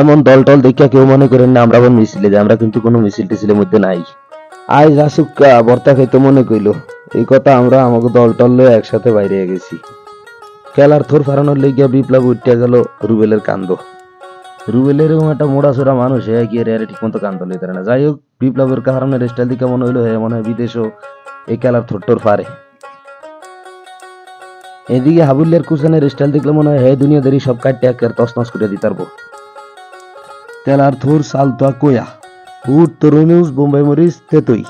এমন দল টল দেখিয়া কেউ মনে করেন না, আমরা আবার মিছিলে যাই, আমরা কিন্তু কোনো মিছিল টিছিলের মধ্যে নাই। আজ আসুক্কা বর্তা খাইতে মনে কইল, এই কথা আমরা আমাকে দল টল লয়ে একসাথে বাইরে গেছি। খেলার থোর ফারানোর লেগিয়া বিপ্লব উঠিয়া গেল রুবেলের কান্দ। রুবেলের এরকম একটা মোড়া সোড়া মানুষ হ্যাঁ গিয়ে রে ঠিক মতো কান্দ লইতে না। যাই হোক, বিপ্লবের কারণে স্টাইল দিকে মনে হইল হ্যাঁ মনে হয় বিদেশও এই খেলার থোট্টোর পারে এদিকে হাবুল্লের কুসানের স্টাইল দেখলে মনে হয় হ্যাঁ দুনিয়াদারি সব কাটতে একের তসনস করে দিতে পারব তেলার থোর সালতা কোয়া উট তরুণুস বোম্বাই মরিচ, তেতই।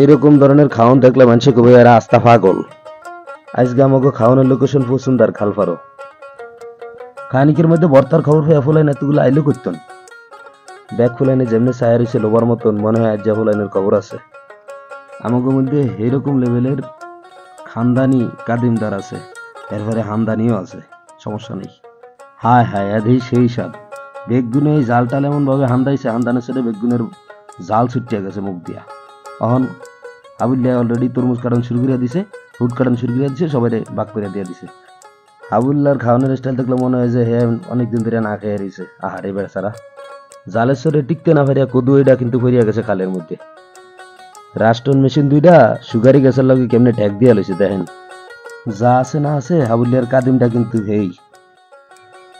এইরকম ধরনের খাওয়ান দেখলে মানুষে কবে এরা আস্তা পাগল। আজকে আমাকে খাওয়ানোর লোকেশন পছন্দার খালফারো খানিকের মধ্যে বর্তার খবর পেয়ে ফুলাইন এতগুলো আইলো করতেন ব্যাগ ফুলাইনে যেমনি সায়ার হয়েছে লোবার মতন, মনে হয় আজ ফুলাইনের খবর আছে। আমাকে মধ্যে এইরকম লেভেলের খানদানি কাদিমদার আছে। এরপরে হামদানিও আছে, সমস্যা নেই। হায় হায় এদেই সেই স্বাদ। বেগুনে এই জালটাল এমন ভাবে হান্দাইছে, হান্দানের সাথে বেগুনের জাল ছুটিয়া গেছে মুখ দিয়া। এখন হাবুল্লিয়া অলরেডি তরমুজ কাটান শুরু করে দিছে ফুড কাটান শুরু করে দিছে সবাই বাক করে দিয়ে দিছে। হাবুল্লার খাওয়ানোর স্টাইল দেখলে মনে হয় যে হ্যাঁ অনেকদিন ধরে না খেয়ে রয়েছে আহারে বেড়াচারা জালের সরে টিকতে না ফেরিয়া কদু এটা কিন্তু ফেরিয়া গেছে খালের মধ্যে। রাষ্ট্রন মেশিন দুইটা সুগারি গ্যাসের লগে কেমনে ট্যাগ দিয়া লইছে দেখেন। যা আছে না আছে হাবুলিয়ার কাদিমটা কিন্তু হেই।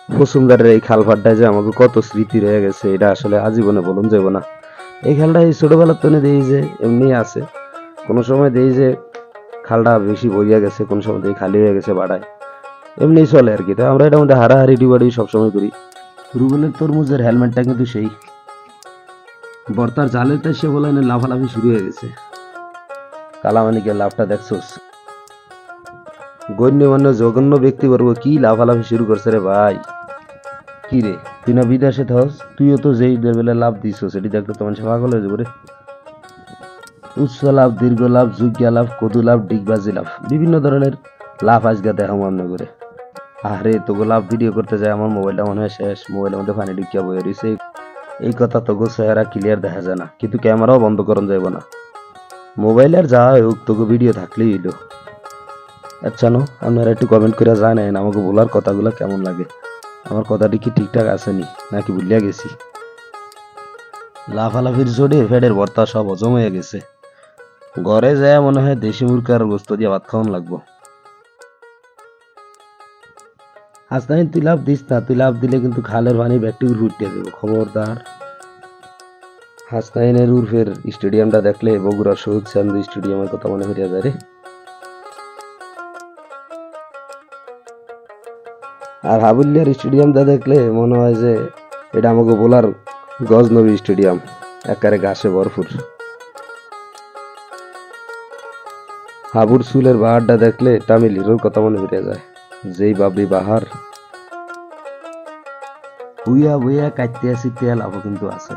বসুন্ধরের এই খালফাটটায় যে আমাকে কত স্মৃতি রয়ে গেছে, এটা আসলে আজীবনে বলুন যাব না। এই খালটা এই ছোটবেলার তনে দেই যে এমনি আছে। কোনো সময় দেই যে খালটা বেশি বইয়া গেছে, কোন সময় দেই খালি হয়ে গেছে বাড়ায়। এমনি চলে আর কি। তো আমরা এটা মধ্যে হারাহারি ডিবাড়ি সবসময় করি। রুবেলের তরমুজের হেলমেটটা কিন্তু সেই। বর্তার জালেতে সে বলে লাফালাফি শুরু হয়ে গেছে। কালামানিকের লাভটা দেখছোস? গণ্যমান্য জঘন্য ব্যক্তিবর্গ কি লাফালাফি শুরু করছে রে ভাই? কি রে? তুই না বিদেশে থাকস তুইও তো যেই লাভ সেটি দেখলে তো মানুষ পাগল হয়ে যাবে রে। উচ্চ লাভ, দীর্ঘ লাভ লাভ, কদু লাভ, ডিগবাজি লাভ, বিভিন্ন ধরনের লাভ আজকে দেখা মনে করে আরে তোকে লাভ ভিডিও করতে যায় আমার মোবাইলটা মনে হয় শেষ মোবাইলের মধ্যে পানি ঢুকিয়া বয়ে রয়েছে এই কথা তোকে চেহারা ক্লিয়ার দেখা যায় না, কিন্তু ক্যামেরাও বন্ধ করন যাইব না। মোবাইলের যা হোক, তোকে ভিডিও থাকলেই হইল। আচ্ছা নো, আপনারা একটু কমেন্ট করে জানেন আমাকে বলার কথাগুলো কেমন লাগে। আমার কথাটি কি ঠিকঠাক আসেনি, নাকি ভুলিয়া গেছি? লাফালাফির জোরে ফেডের ভর্তা সব হজম হয়ে গেছে। ঘরে যায় মনে হয় দেশি মুরকার গোস্ত দিয়ে ভাত খাওয়ান লাগবো। হাসনাইন তুই লাভ দিস না, তুই লাভ দিলে কিন্তু খালের পানি ব্যাগটি উঠতে দেবো, খবরদার। হাসনাইনের উর্ফের স্টেডিয়ামটা দেখলে বগুড়া শহীদ চান্দু স্টেডিয়ামের কথা মনে হইয়া যায় রে। আর হাবুলিয়ার স্টেডিয়ামটা দেখলে মনে হয় যে এটা আমাকে বলার গজনবী স্টেডিয়াম একারে ঘাসে ভরপুর। হাবুর চুলের বাহারটা দেখলে তামিল হিরোর কথা মনে হইয়া যায়, যেই বাবরি বাহার। বুইয়া বুইয়া কাটতে আসি, তেল আবো কিন্তু আছে।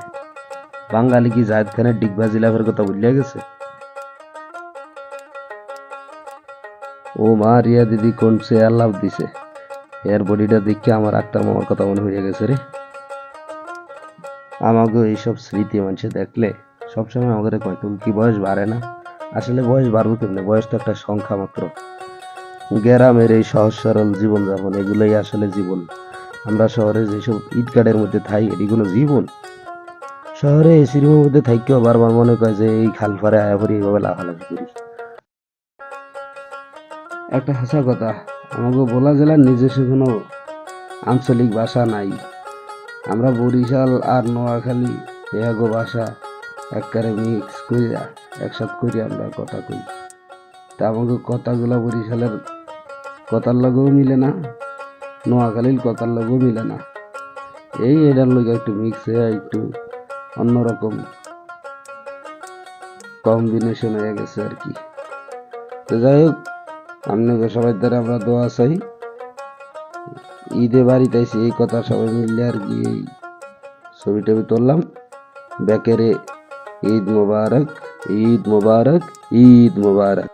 বাঙালি কি জায়দ খানের ডিগবাজি লাভের কথা ভুলিয়া গেছে? ও মা রিয়া দিদি কোন সে লাভ দিছে? এর বডিটা দেখে আমার আক্তার মামার কথা মনে হয়ে গেছে রে। আমাকে এইসব স্মৃতি মানুষে দেখলে সবসময় আমাদের কয় তুমি কি বয়স বাড়ে না? আসলে বয়স বাড়বো কেমনে? বয়স তো একটা সংখ্যা মাত্র। গ্রামের এই সহজ সরল জীবনযাপন, এগুলোই আসলে জীবন। আমরা শহরে যেসব ইট কার্ডের মধ্যে থাই কোনো জীবন। শহরে এসির মধ্যে থাইকেও বারবার মনে করে যে এই খাল পারে আয়া পড়ি, এইভাবে লাফালাফি করি একটা হাসা কথা আমাকে বলা জেলার নিজস্ব কোনো আঞ্চলিক ভাষা নাই। আমরা বরিশাল আর নোয়াখালী, এগো ভাষা একবারে মিক্স করিয়া একসাথ করি আমরা কথা কই। তা আমাকে কথাগুলো বরিশালের কথার লগেও মিলে না, নোয়াখালীর কথার লগেও মিলে না। এই এটার লগে একটু মিক্স হয়ে একটু অন্যরকম কম্বিনেশন হয়ে গেছে আর কি। তো যাই হোক আপনাকে সবাই দ্বারা আমরা দোয়া চাই। ঈদে বাড়িতে আইসি এই কথা সবাই মিললে আর কি এই ছবি টবি তুললাম। ব্যাকেরে ঈদ মোবারক ঈদ মোবারক ঈদ মোবারক।